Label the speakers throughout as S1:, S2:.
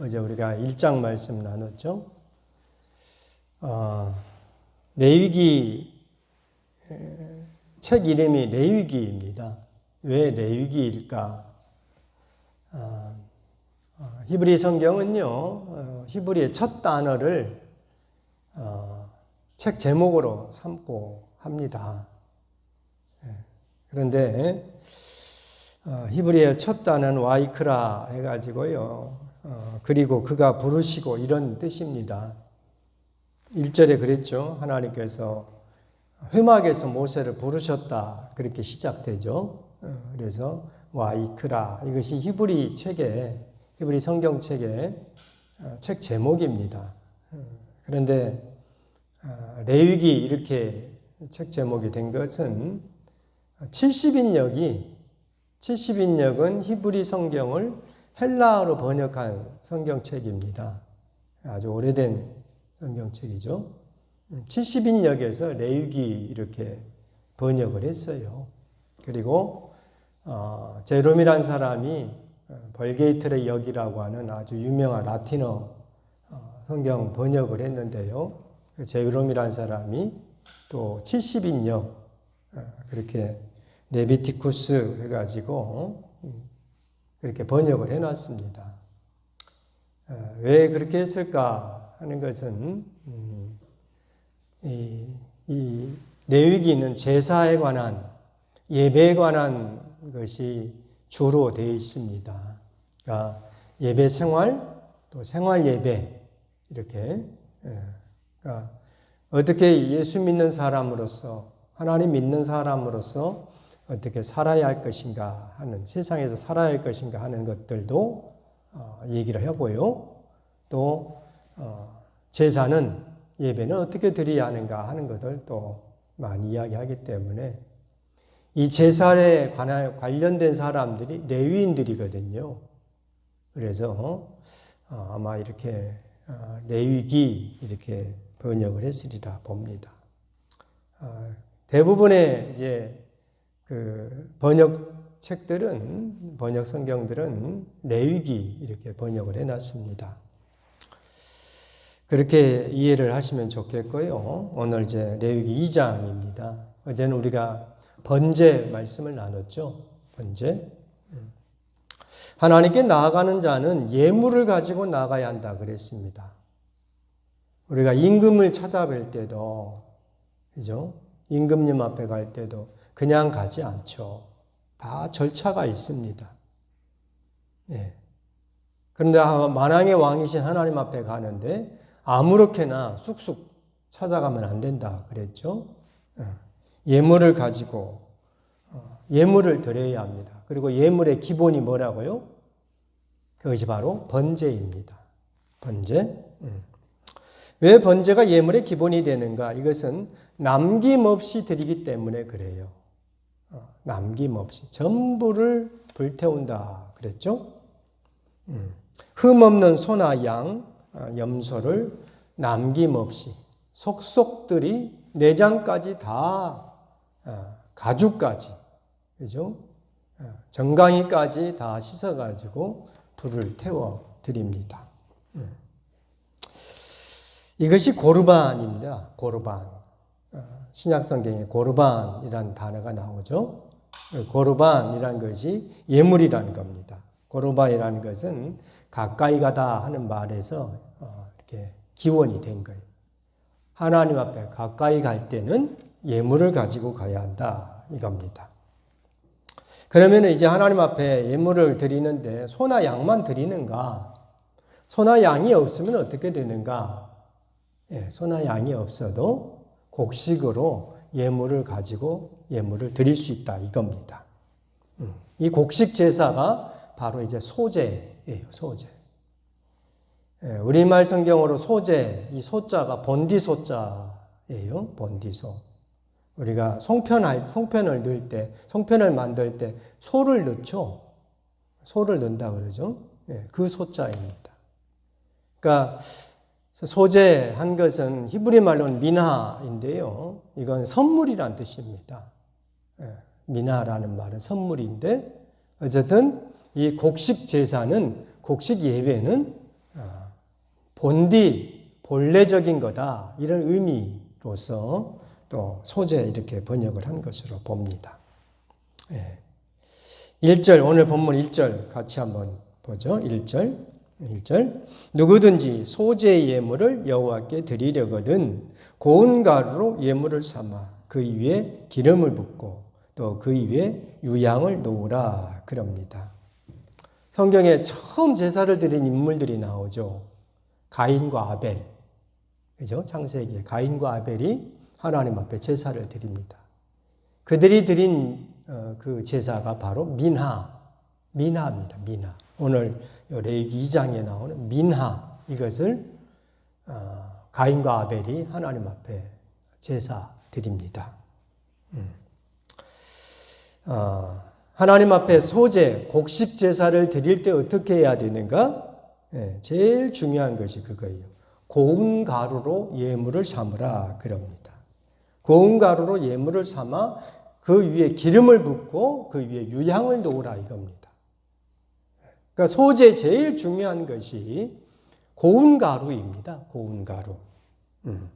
S1: 어제 우리가 1장 말씀 나눴죠. 어, 레위기 책 이름이 레위기입니다. 왜 레위기일까? 어, 어, 히브리 성경은요, 어, 히브리의 첫 단어를 어, 책 제목으로 삼고 합니다. 예. 그런데 어, 히브리의 첫 단어는 와이크라 해가지고요. 어, 그리고 그가 부르시고 이런 뜻입니다. 1절에 그랬죠. 하나님께서 회막에서 모세를 부르셨다. 그렇게 시작되죠. 어, 그래서 와이크라 이것이 히브리 책의 히브리 성경 책의 어, 책 제목입니다. 어, 그런데 레위기 이렇게 책 제목이 된 것은 70인역이 70인역은 히브리 성경을 헬라어로 번역한 성경책입니다. 아주 오래된 성경책이죠. 70인역에서 레위기 이렇게 번역을 했어요. 그리고 어, 제롬이란 사람이 벌게이트의 역이라고 하는 아주 유명한 라틴어 어, 성경 번역을 했는데요. 그 제롬이란 사람이 또 70인역 어, 그렇게 레비티쿠스 해가지고 음, 그렇게 번역을 해놨습니다. 어, 왜 그렇게 했을까 하는 것은 음, 이, 이 레위기는 제사에 관한 예배에 관한 것이 주로 되어 있습니다. 그러니까 예배 생활 또 생활 예배 이렇게 예, 그러니까 어떻게 예수 믿는 사람으로서 하나님 믿는 사람으로서 어떻게 살아야 할 것인가 하는 세상에서 살아야 할 것인가 하는 것들도 어, 얘기를 하고요. 또 어, 제사는 예배는 어떻게 드려야 하는가 하는 것을 또 많이 이야기하기 때문에 이 제사에 관한 관련된 사람들이 레위인들이거든요. 그래서 어, 아마 이렇게 레위기 이렇게 번역을 했으리라 봅니다. 대부분의 이제 그 번역 책들은 번역 성경들은 레위기 이렇게 번역을 해놨습니다. 그렇게 이해를 하시면 좋겠고요. 오늘 이제 레위기 2장입니다. 어제는 우리가 번제 말씀을 나눴죠. 번제. 하나님께 나아가는 자는 예물을 가지고 나가야 한다 그랬습니다. 우리가 임금을 찾아뵐 때도 그죠? 임금님 앞에 갈 때도 그냥 가지 않죠. 다 절차가 있습니다. 예. 그런데 만왕의 왕이신 하나님 앞에 가는데 아무렇게나 쑥쑥 찾아가면 안 된다 그랬죠. 예. 예물을 가지고 어, 예물을 드려야 합니다. 그리고 예물의 기본이 뭐라고요? 그것이 바로 번제입니다. 번제. 음. 왜 번제가 예물의 기본이 되는가? 이것은 남김없이 드리기 때문에 그래요. 어, 남김없이 전부를 불태운다 그랬죠. 음. 흠 없는 소나 양, 어, 염소를 남김없이 속속들이 내장까지 다 어, 가죽까지 그죠? 정강이까지 다 씻어가지고 불을 태워 드립니다. 음. 이것이 고르반입니다. 고르반. 신약 성경에 고르반이라는 단어가 나오죠. 고르반이라는 것이 예물이라는 겁니다. 고르반이라는 것은 가까이 가다 하는 말에서 어, 이렇게 기원이 된 거예요. 하나님 앞에 가까이 갈 때는 예물을 가지고 가야 한다 이겁니다. 그러면 이제 하나님 앞에 예물을 드리는데 소나 양만 드리는가? 소나 양이 없으면 어떻게 되는가? 예, 소나 양이 없어도 곡식으로 예물을 가지고 예물을 드릴 수 있다 이겁니다. 음, 이 곡식 제사가 바로 이제 소제예요, 소제. 예, 우리말 성경으로 소제, 이 소자가 본디 소자예요, 본디소. 우리가 송편할, 송편을 넣을 때, 송편을 만들 때 소를 넣죠. 소를 넣는다 그러죠. 예, 그 소자입니다. 그러니까 소재한 것은 히브리 말로는 미나인데요. 이건 선물이란 뜻입니다. 예, 미나라는 말은 선물인데 어쨌든 이 곡식 제사는 곡식 예배는 본디 본래적인 거다 이런 의미로서 또 소재 이렇게 번역을 한 것으로 봅니다. 예. 1절 오늘 본문 1절 같이 한번 보죠. 1절 1절 누구든지 소재의 예물을 여호와께 드리려거든 고운 가루로 예물을 삼아 그 위에 기름을 붓고 또 그 위에 유향을 놓으라 그럽니다. 성경에 처음 제사를 드린 인물들이 나오죠. 가인과 아벨. 그죠? 창세기에 가인과 아벨이 하나님 앞에 제사를 드립니다. 그들이 드린 어, 그 제사가 바로 민하, 민하입니다. 민하. 오늘 레이기 2장에 나오는 민하 이것을 어, 가인과 아벨이 하나님 앞에 제사 드립니다. 음. 어, 하나님 앞에 소재, 곡식 제사를 드릴 때 어떻게 해야 되는가? 네, 제일 중요한 것이 그거예요. 고운 가루로 예물을 삼으라 그럽니다. 고운 가루로 예물을 삼아 그 위에 기름을 붓고 그 위에 유향을 놓으라 이겁니다. 그러니까 소재 제일 중요한 것이 고운 가루입니다. 고운 가루. 음.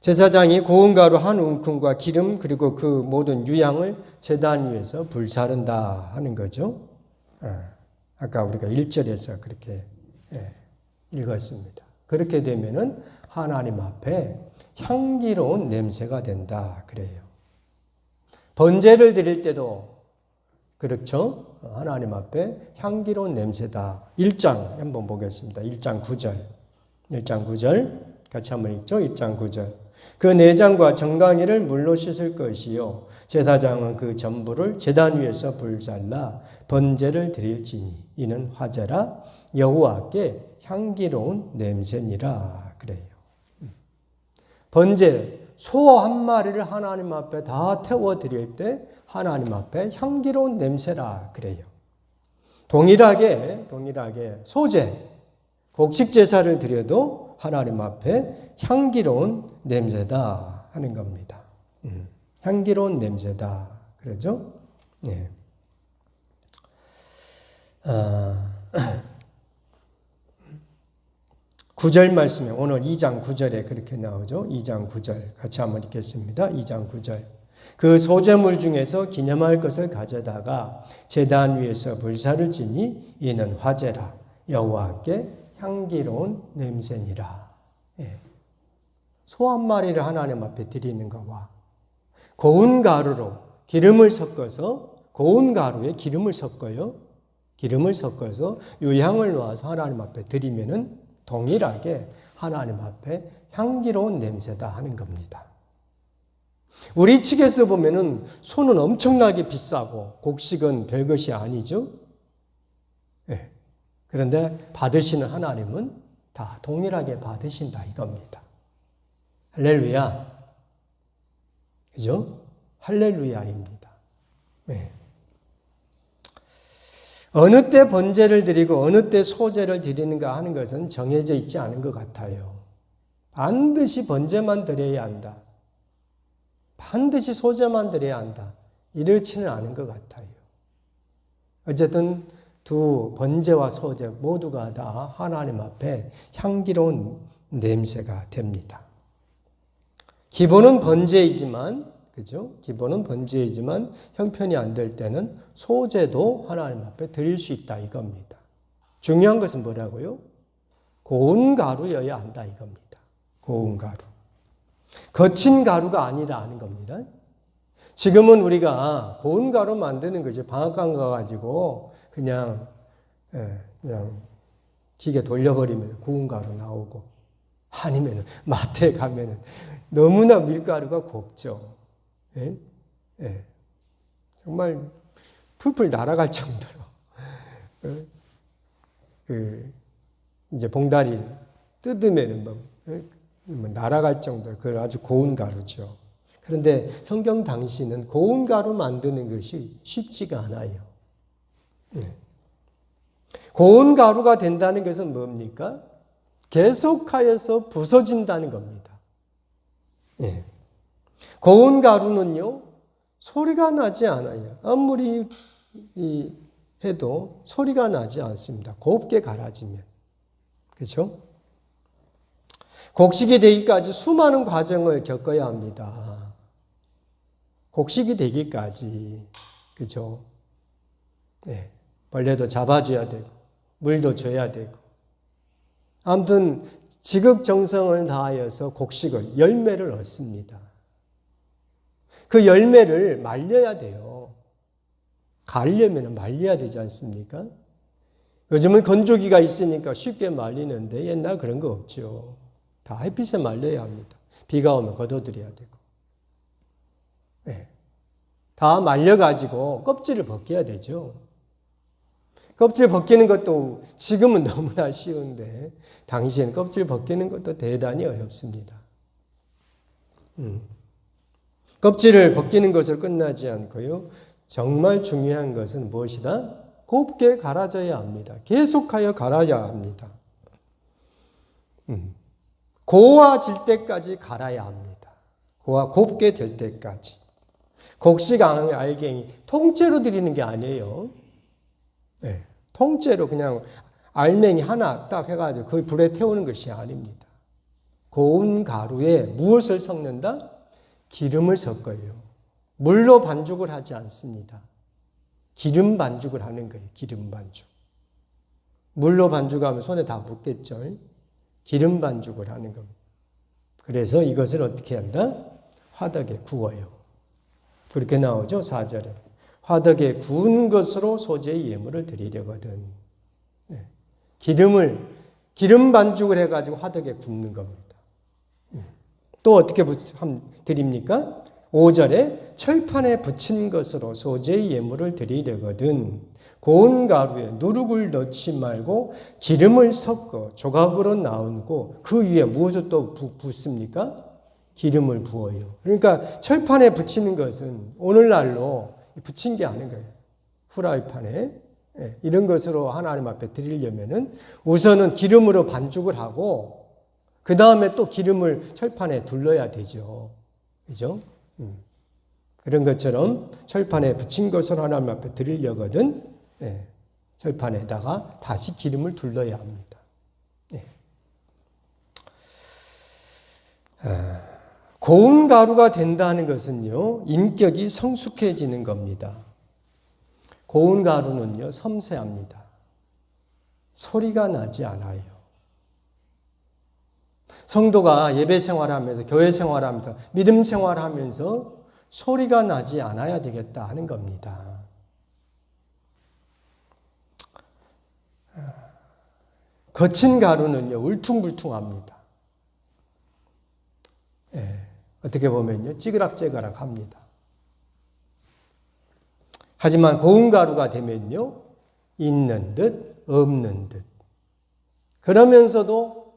S1: 제사장이 고운 가루 한 움큼과 기름 그리고 그 모든 유향을 제단 위에서 불사른다 하는 거죠. 아까 우리가 1절에서 그렇게 예, 읽었습니다. 그렇게 되면은 하나님 앞에 향기로운 냄새가 된다 그래요. 번제를 드릴 때도 그렇죠. 하나님 앞에 향기로운 냄새다. 1장 한번 보겠습니다. 1장 9절. 1장 9절 같이 한번 읽죠. 1장 9절. 그 내장과 정강이를 물로 씻을 것이요 제사장은 그 전부를 제단 위에서 불살라 번제를 드릴지니 이는 화제라 여호와께 향기로운 냄새니라 그래요. 번제 소 한 마리를 하나님 앞에 다 태워 드릴 때 하나님 앞에 향기로운 냄새라 그래요. 동일하게 동일하게 소제 곡식 제사를 드려도 하나님 앞에 향기로운 냄새다 하는 겁니다. 음, 향기로운 냄새다 그러죠? 네. 아, 9절 말씀에 오늘 2장 9절에 그렇게 나오죠. 2장 9절 같이 한번 읽겠습니다. 2장 9절. 그 소재물 중에서 기념할 것을 가져다가 제단 위에서 불사를 지니 이는 화제라 여호와께 향기로운 냄새니라. 예. 소 한 마리를 하나님 앞에 드리는 것과 고운 가루로 기름을 섞어서 고운 가루에 기름을 섞어요. 기름을 섞어서 유향을 놓아서 하나님 앞에 드리면은 동일하게 하나님 앞에 향기로운 냄새다 하는 겁니다. 우리 측에서 보면은 소는 엄청나게 비싸고 곡식은 별것이 아니죠. 네. 그런데 받으시는 하나님은 다 동일하게 받으신다 이겁니다. 할렐루야. 그죠? 할렐루야입니다. 네. 어느 때 번제를 드리고 어느 때 소제를 드리는가 하는 것은 정해져 있지 않은 것 같아요. 반드시 번제만 드려야 한다. 반드시 소제만 드려야 한다. 이렇지는 않은 것 같아요. 어쨌든 두 번제와 소제 모두가 다 하나님 앞에 향기로운 냄새가 됩니다. 기본은 번제이지만 그죠? 기본은 번제이지만 형편이 안 될 때는 소제도 하나님 앞에 드릴 수 있다 이겁니다. 중요한 것은 뭐라고요? 고운 가루여야 한다 이겁니다. 고운 가루. 거친 가루가 아니라는 겁니다. 지금은 우리가 고운 가루 만드는 거지 방앗간 가가지고 그냥 예, 그냥 기계 돌려버리면 고운 가루 나오고 아니면 마트에 가면은 너무나 밀가루가 곱죠. 예? 예. 정말 풀풀 날아갈 정도로 어? 그 이제 봉다리 뜯으면은 뭐, 어? 뭐 날아갈 정도로 그 아주 고운 가루죠. 그런데 성경 당시는 고운 가루 만드는 것이 쉽지가 않아요. 예. 고운 가루가 된다는 것은 뭡니까? 계속하여서 부서진다는 겁니다. 예. 고운 가루는요, 소리가 나지 않아요. 아무리 해도 소리가 나지 않습니다. 곱게 갈아지면. 그렇죠? 곡식이 되기까지 수많은 과정을 겪어야 합니다. 곡식이 되기까지 그죠? 네. 벌레도 잡아줘야 되고 물도 줘야 되고 아무튼 지극정성을 다하여서 곡식을 열매를 얻습니다. 그 열매를 말려야 돼요. 가려면 말려야 되지 않습니까? 요즘은 건조기가 있으니까 쉽게 말리는데 옛날 그런 거 없죠. 다 햇빛에 말려야 합니다. 비가 오면 걷어들여야 되고. 네. 다 말려가지고 껍질을 벗겨야 되죠. 껍질 벗기는 것도 지금은 너무나 쉬운데 당시엔 껍질 벗기는 것도 대단히 어렵습니다. 음. 껍질을 벗기는 것을 끝나지 않고요. 정말 중요한 것은 무엇이다? 곱게 갈아져야 합니다. 계속하여 갈아야 합니다. 음. 고와질 때까지 갈아야 합니다. 고와 곱게 될 때까지. 곡식 알갱이 통째로 드리는 게 아니에요. 네. 통째로 그냥 알맹이 하나 딱 해가지고 그 불에 태우는 것이 아닙니다. 고운 가루에 무엇을 섞는다? 기름을 섞어요. 물로 반죽을 하지 않습니다. 기름 반죽을 하는 거예요. 기름 반죽. 물로 반죽하면 손에 다 묻겠죠. 기름 반죽을 하는 겁니다. 그래서 이것을 어떻게 한다? 화덕에 구워요. 그렇게 나오죠, 4절에. 화덕에 구운 것으로 소재의 예물을 드리려거든. 네. 기름을, 기름 반죽을 해가지고 화덕에 굽는 겁니다. 네. 또 어떻게 드립니까? 5절에 철판에 붙인 것으로 소재의 예물을 드리려거든 고운 가루에 누룩을 넣지 말고 기름을 섞어 조각으로 나누고 그 위에 무엇을 또 붓습니까? 기름을 부어요. 그러니까 철판에 붙이는 것은 오늘날로 붙인 게 아닌 거예요. 후라이판에 예, 이런 것으로 하나님 앞에 드리려면은 우선은 기름으로 반죽을 하고 그 다음에 또 기름을 철판에 둘러야 되죠. 그죠? 음. 그런 것처럼 철판에 붙인 것을 하나님 앞에 드리려거든 예, 철판에다가 다시 기름을 둘러야 합니다. 예. 아, 고운 가루가 된다는 것은요, 인격이 성숙해지는 겁니다. 고운 가루는요, 섬세합니다. 소리가 나지 않아요. 성도가 예배 생활하면서, 교회 생활하면서, 믿음 생활하면서 소리가 나지 않아야 되겠다 하는 겁니다. 거친 가루는요, 울퉁불퉁합니다. 예, 어떻게 보면요, 찌그락찌그락 합니다. 하지만 고운 가루가 되면요, 있는 듯, 없는 듯. 그러면서도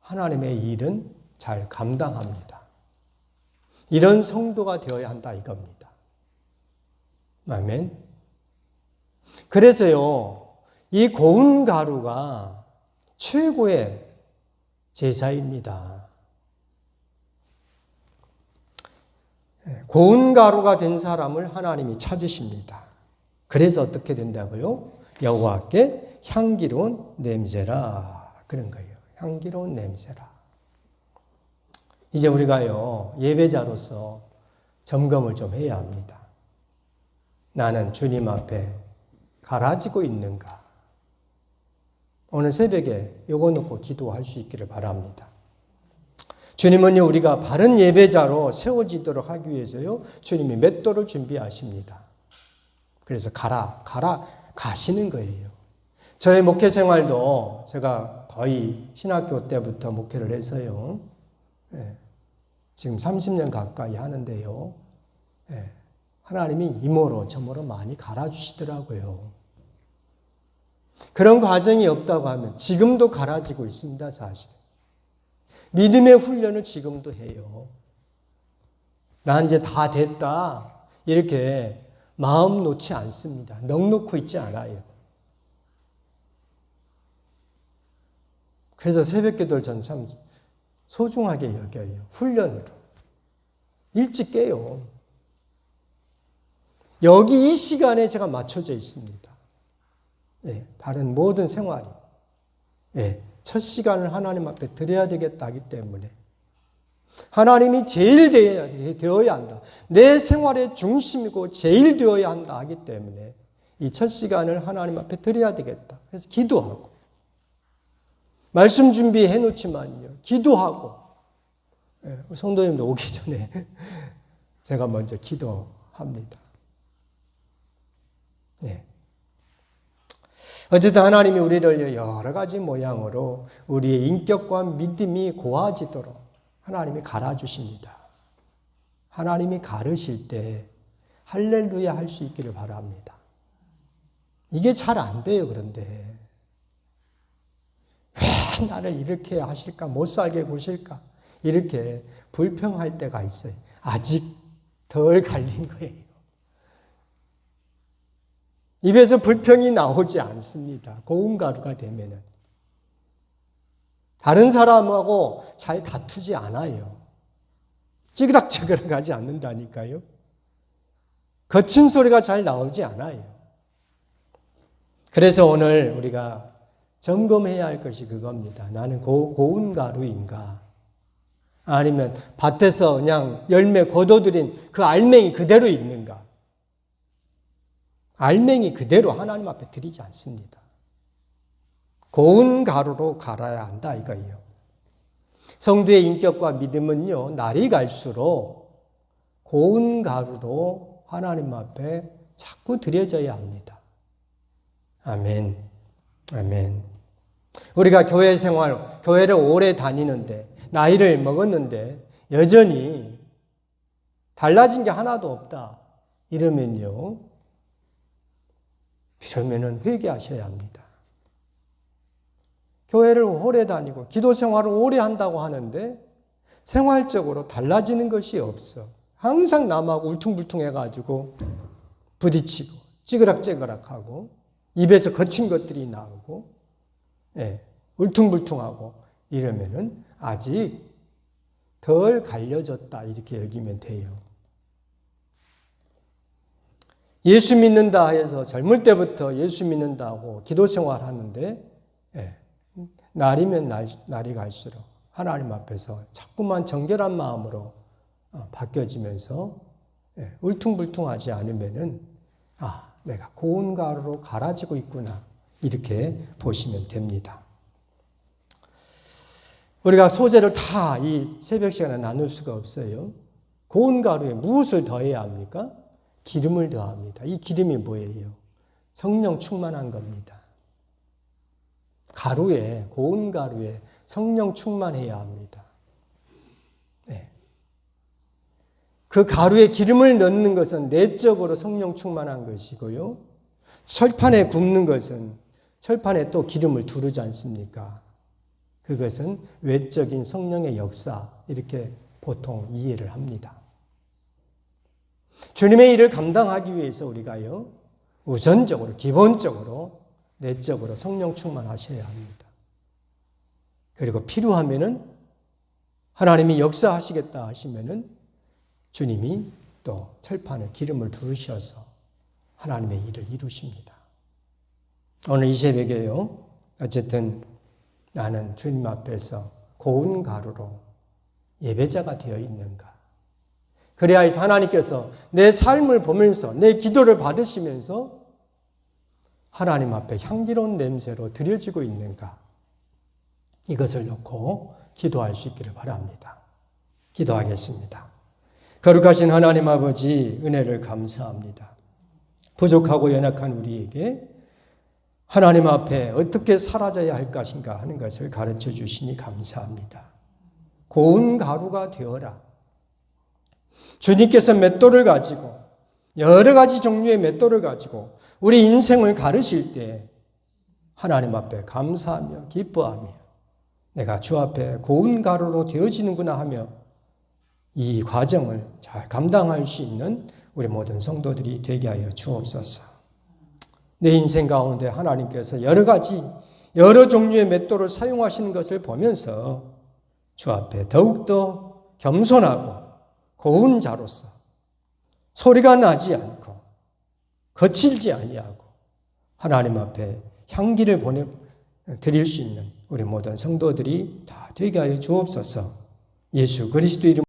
S1: 하나님의 일은 잘 감당합니다. 이런 성도가 되어야 한다 이겁니다. 아멘. 그래서요, 이 고운 가루가 최고의 제사입니다. 고운 가루가 된 사람을 하나님이 찾으십니다. 그래서 어떻게 된다고요? 여호와께 향기로운 냄새라 그런 거예요. 향기로운 냄새라. 이제 우리가요 예배자로서 점검을 좀 해야 합니다. 나는 주님 앞에 가라지고 있는가? 오늘 새벽에 요거 놓고 기도할 수 있기를 바랍니다. 주님은요, 우리가 바른 예배자로 세워지도록 하기 위해서요, 주님이 맷돌을 준비하십니다. 그래서 가라, 가라, 가시는 거예요. 저의 목회 생활도 제가 거의 신학교 때부터 목회를 해서요, 예, 지금 30년 가까이 하는데요, 예, 하나님이 이모로 저모로 많이 갈아주시더라고요. 그런 과정이 없다고 하면 지금도 갈아지고 있습니다, 사실. 믿음의 훈련을 지금도 해요. 나 이제 다 됐다. 이렇게 마음 놓지 않습니다. 넉놓고 있지 않아요. 그래서 새벽 기도를 전참 소중하게 여겨요. 훈련으로. 일찍 깨요. 여기 이 시간에 제가 맞춰져 있습니다. 예, 다른 모든 생활이. 예, 첫 시간을 하나님 앞에 드려야 되겠다 하기 때문에 하나님이 제일 되어야 한다. 내 생활의 중심이고 제일 되어야 한다 하기 때문에 이 첫 시간을 하나님 앞에 드려야 되겠다. 그래서 기도하고 말씀 준비해 놓지만요. 기도하고 예, 성도님도 오기 전에 제가 먼저 기도합니다. 예. 어쨌든 하나님이 우리를 여러 가지 모양으로 우리의 인격과 믿음이 고와지도록 하나님이 갈아주십니다. 하나님이 가르실 때 할렐루야 할 수 있기를 바랍니다. 이게 잘 안 돼요, 그런데. 왜 나를 이렇게 하실까? 못 살게 구실까? 이렇게 불평할 때가 있어요. 아직 덜 갈린 거예요. 입에서 불평이 나오지 않습니다. 고운 가루가 되면은. 다른 사람하고 잘 다투지 않아요. 찌그락찌그락 하지 않는다니까요. 거친 소리가 잘 나오지 않아요. 그래서 오늘 우리가 점검해야 할 것이 그겁니다. 나는 고, 고운 가루인가? 아니면 밭에서 그냥 열매 거둬들인 그 알맹이 그대로 있는가? 알맹이 그대로 하나님 앞에 드리지 않습니다. 고운 가루로 갈아야 한다 이거예요. 성도의 인격과 믿음은요, 날이 갈수록 고운 가루로 하나님 앞에 자꾸 드려져야 합니다. 아멘. 아멘. 우리가 교회 생활, 교회를 오래 다니는데, 나이를 먹었는데, 여전히 달라진 게 하나도 없다. 이러면요, 이러면은 회개하셔야 합니다. 교회를 오래 다니고 기도 생활을 오래 한다고 하는데 생활적으로 달라지는 것이 없어. 항상 남하고 울퉁불퉁해가지고 부딪히고 찌그락찌그락하고 입에서 거친 것들이 나오고 예, 울퉁불퉁하고 이러면은 아직 덜 갈려졌다 이렇게 여기면 돼요. 예수 믿는다 해서 젊을 때부터 예수 믿는다고 기도 생활 하는데 예, 날이면 날, 날이 갈수록 하나님 앞에서 자꾸만 정결한 마음으로 어, 바뀌어지면서 예, 울퉁불퉁하지 않으면은 아 내가 고운 가루로 갈아지고 있구나 이렇게 보시면 됩니다. 우리가 소재를 다 이 새벽 시간에 나눌 수가 없어요. 고운 가루에 무엇을 더해야 합니까? 기름을 더합니다. 이 기름이 뭐예요? 성령 충만한 겁니다. 가루에, 고운 가루에 성령 충만해야 합니다. 네. 그 가루에 기름을 넣는 것은 내적으로 성령 충만한 것이고요. 철판에 굽는 것은 철판에 또 기름을 두르지 않습니까? 그것은 외적인 성령의 역사, 이렇게 보통 이해를 합니다. 주님의 일을 감당하기 위해서 우리가요, 우선적으로, 기본적으로, 내적으로 성령 충만하셔야 합니다. 그리고 필요하면은 하나님이 역사하시겠다 하시면은 주님이 또 철판에 기름을 두르셔서 하나님의 일을 이루십니다. 오늘 이 새벽에요, 어쨌든 나는 주님 앞에서 고운 가루로 예배자가 되어 있는가? 그래야 하나님께서 내 삶을 보면서 내 기도를 받으시면서 하나님 앞에 향기로운 냄새로 드려지고 있는가? 이것을 놓고 기도할 수 있기를 바랍니다. 기도하겠습니다. 거룩하신 하나님 아버지 은혜를 감사합니다. 부족하고 연약한 우리에게 하나님 앞에 어떻게 사라져야 할 것인가 하는 것을 가르쳐 주시니 감사합니다. 고운 가루가 되어라. 주님께서 맷돌을 가지고 여러 가지 종류의 맷돌을 가지고 우리 인생을 가르실 때 하나님 앞에 감사하며 기뻐하며 내가 주 앞에 고운 가루로 되어지는구나 하며 이 과정을 잘 감당할 수 있는 우리 모든 성도들이 되게 하여 주옵소서. 내 인생 가운데 하나님께서 여러 가지 여러 종류의 맷돌을 사용하시는 것을 보면서 주 앞에 더욱더 겸손하고 고운 자로서 소리가 나지 않고 거칠지 아니하고 하나님 앞에 향기를 보내 드릴 수 있는 우리 모든 성도들이 다 되게 하여 주옵소서. 예수 그리스도 이름